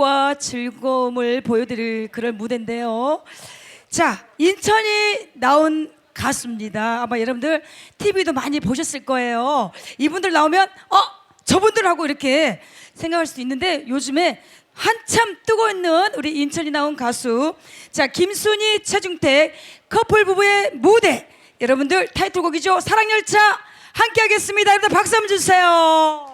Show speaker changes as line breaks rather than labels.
감동과 즐거움을 보여드릴 그런 무대인데요. 자, 인천이 나온 가수입니다. 아마 여러분들 TV도 많이 보셨을 거예요. 이분들 나오면 어 저분들하고 이렇게 생각할 수도 있는데 요즘에 한참 뜨고 있는 우리 인천이 나온 가수 자 김순희 최중택 커플 부부의 무대 여러분들 타이틀곡이죠 사랑열차 함께하겠습니다. 여러분 박수 한번 주세요.